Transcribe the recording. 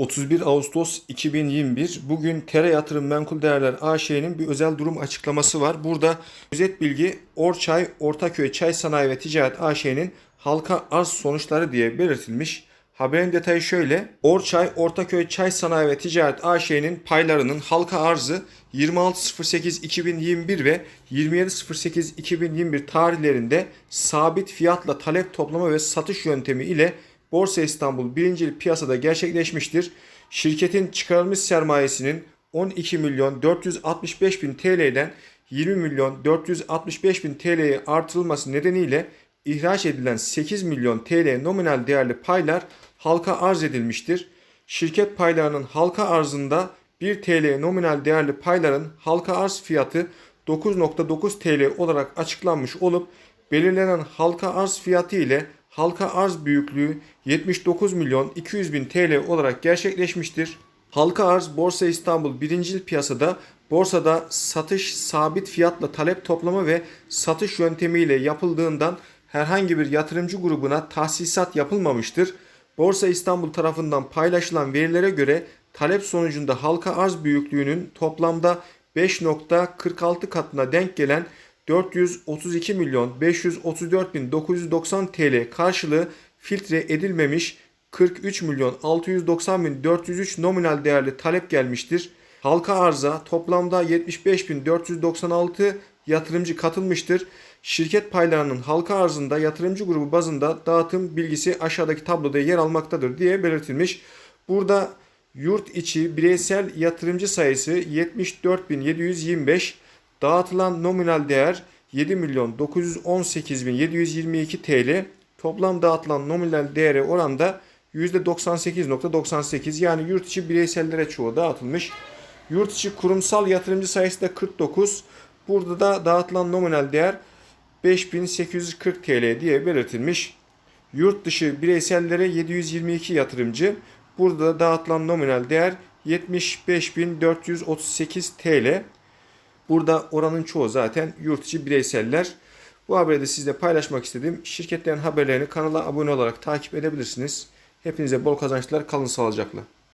31 Ağustos 2021. Bugün Tere Yatırım Menkul Değerler AŞ'nin bir özel durum açıklaması var. Burada özet bilgi Orçay Ortaköy Çay Sanayi ve Ticaret AŞ'nin halka arz sonuçları diye belirtilmiş. Haberin detayı şöyle. Orçay Ortaköy Çay Sanayi ve Ticaret AŞ'nin paylarının halka arzı 26.08.2021 ve 27.08.2021 tarihlerinde sabit fiyatla talep toplama ve satış yöntemi ile Borsa İstanbul birincil piyasada gerçekleşmiştir. Şirketin çıkarılmış sermayesinin 12 milyon 465 bin TL'den 20 milyon 465 bin TL'ye artırılması nedeniyle ihraç edilen 8 milyon TL nominal değerli paylar halka arz edilmiştir. Şirket paylarının halka arzında 1 TL nominal değerli payların halka arz fiyatı 9.9 TL olarak açıklanmış olup belirlenen halka arz fiyatı ile halka arz büyüklüğü 79 milyon 200 bin TL olarak gerçekleşmiştir. Halka arz Borsa İstanbul birincil piyasada borsada satış sabit fiyatla talep toplama ve satış yöntemiyle yapıldığından herhangi bir yatırımcı grubuna tahsisat yapılmamıştır. Borsa İstanbul tarafından paylaşılan verilere göre talep sonucunda halka arz büyüklüğünün toplamda 5.46 katına denk gelen 432 milyon 534 bin 990 TL karşılığı filtre edilmemiş 43 milyon 690 bin 403 nominal değerli talep gelmiştir. Halka arza toplamda 75 bin 496 yatırımcı katılmıştır. Şirket paylarının halka arzında yatırımcı grubu bazında dağıtım bilgisi aşağıdaki tabloda yer almaktadır diye belirtilmiş. Burada yurt içi bireysel yatırımcı sayısı 74.725, dağıtılan nominal değer 7 milyon 918 bin 722 TL, toplam dağıtılan nominal değere oranda %98.98 yani yurt içi bireysellere çoğu dağıtılmış. Yurt içi kurumsal yatırımcı sayısı da 49. Burada da dağıtılan nominal değer 5840 TL diye belirtilmiş. Yurt dışı bireysellere 722 yatırımcı. Burada da dağıtılan nominal değer 75.438 TL. Burada oranın çoğu zaten yurt içi bireyseller. Bu haberi de sizle paylaşmak istedim. Şirketlerin haberlerini kanala abone olarak takip edebilirsiniz. Hepinize bol kazançlar, kalın sağlıcakla.